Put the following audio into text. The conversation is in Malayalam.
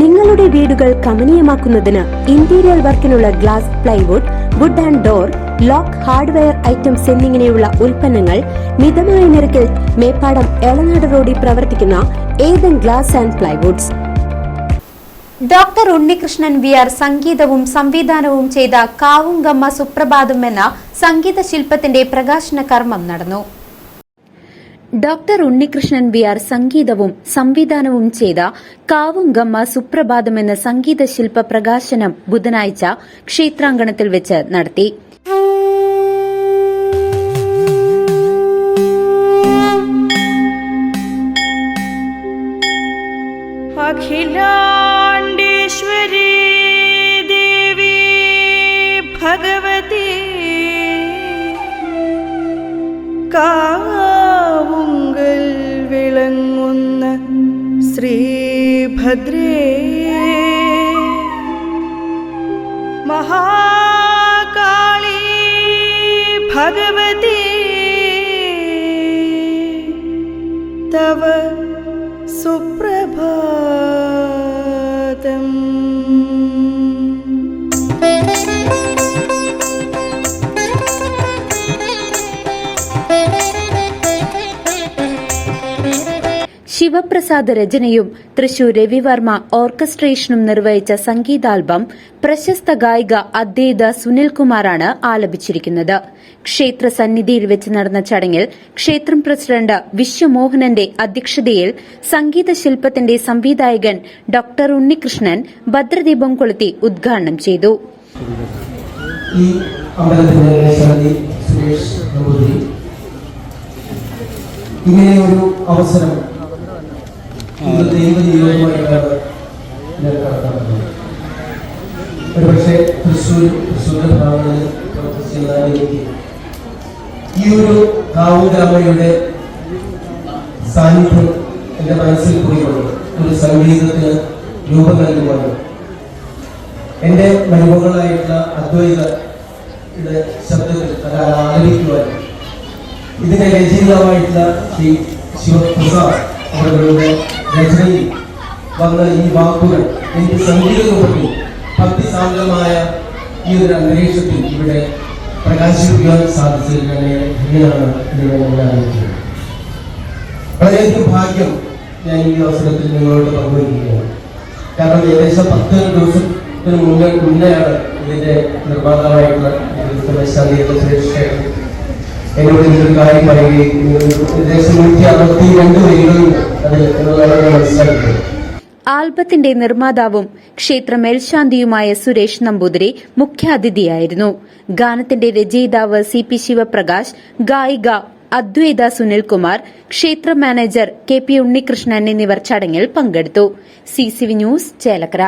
നിങ്ങളുടെ വീടുകൾ കമനീയമാക്കുന്നതിന് interior വർക്കിനുള്ള glass plywood wood and door lock hardware items എന്നിങ്ങനെയുള്ള ഉൽപ്പന്നങ്ങൾ മിതമായ നിരക്കിൽ മേപ്പാടം എളനാട് റോഡിൽ പ്രവർത്തിക്കുന്ന Ethan glass and plywoods doctor Unnikrishnan V R സംഗീതവും സംവിധാനവും ചെയ്ത കാവുങ്കമ്മ സുപ്രഭാതം എന്ന സംഗീത ശില്പത്തിന്റെ പ്രകാശന കർമ്മം നടന്നു. ഡോക്ടർ ഉണ്ണികൃഷ്ണൻ വി ആർ സംഗീതവും സംവിധാനവും ചെയ്ത കാവുങ്കമ്മ സുപ്രഭാതം എന്ന സംഗീത ശില്പ പ്രകാശനം ബുധനാഴ്ച ക്ഷേത്രാങ്കണത്തിൽ വെച്ച് നടത്തി. അഖിലാ ശ്രീഭദ്രേ മഹാകാളി ഭഗവതി. തവ സുപ്രഭാതം ശിവപ്രസാദ് രചനയും തൃശൂർ രവിവർമ്മ ഓർക്കസ്ട്രേഷനും നിർവഹിച്ച സംഗീതാൽബം പ്രശസ്ത ഗായിക അദ്വൈത സുനിൽകുമാറാണ് ആലപിച്ചിരിക്കുന്നത്. ക്ഷേത്ര സന്നിധിയിൽ വെച്ച് നടന്ന ചടങ്ങിൽ ക്ഷേത്രം പ്രസിഡന്റ് വിശ്വമോഹനന്റെ അധ്യക്ഷതയിൽ സംഗീത ശില്പത്തിന്റെ സംവിധായകൻ ഡോക്ടർ ഉണ്ണികൃഷ്ണൻ ഭദ്രദീപം കൊളുത്തി ഉദ്ഘാടനം ചെയ്തു. ഈ സുരേഷ് ഇങ്ങനെ ഒരു അവസരം ദൈവജീവിതമായിട്ടാണ് ഞാൻ കണക്കാക്കുന്നത് ഒരുപക്ഷെ തൃശ്ശൂർ തൃശ്ശൂരിന്റെ ഭാഗങ്ങളിൽ പ്രവർത്തിച്ചിരുന്ന എനിക്ക് ഈ ഒരു കാവുഗ്രാമയുടെ സാന്നിധ്യം എന്റെ മനസ്സിൽ പോയിക്കൊണ്ട് ഒരു സംഗീതത്തിന് രൂപം നൽകുവാനും എന്റെ മരുമകളായിട്ടുള്ള അദ്വൈതയുടെ ശബ്ദത്തിൽ അത് ആലപിക്കുവാൻ. ഇതിന്റെ രചയിതാവായിട്ടുള്ള ശ്രീ ശിവപ്രസാദ് അവരുടെ രചനയിൽ വന്ന ഈ വാക്കുകൾ എനിക്ക് സംഗീത രൂപത്തിൽ ഭക്തിസാന്ദ്രമായ ഈ ഒരു അന്തരീക്ഷത്തിൽ ഇവിടെ പ്രകാശിപ്പിക്കുവാൻ സാധിച്ചതിൽ ഞാൻ ധന്യനാണ് എന്ന് ഞാൻ വളരെയധികം ഭാഗ്യം ഞാൻ ഈ അവസരത്തിൽ നിങ്ങളോട് പങ്കുവയ്ക്കുകയാണ് കാരണം ഏകദേശം പത്ത് ദിവസത്തിന് മുന്നേ മുന്നെയാണ് ഇതിന്റെ നിർമ്മാതാവായിട്ടുള്ള സുരേഷ് എന്നോട് കാര്യം പറയുകയും നൂറ്റി അറുപത്തി രണ്ട് ആൽബത്തിന്റെ നിർമ്മാതാവും ക്ഷേത്ര മേൽശാന്തിയുമായ സുരേഷ് നമ്പൂതിരി മുഖ്യാതിഥിയായിരുന്നു. ഗാനത്തിന്റെ രചയിതാവ് സി പി ശിവപ്രകാശ് ഗായിക അദ്വൈത സുനിൽകുമാർ ക്ഷേത്ര മാനേജർ കെ പി ഉണ്ണികൃഷ്ണൻ എന്നിവർ ചടങ്ങിൽ പങ്കെടുത്തു. C news Chelakkara.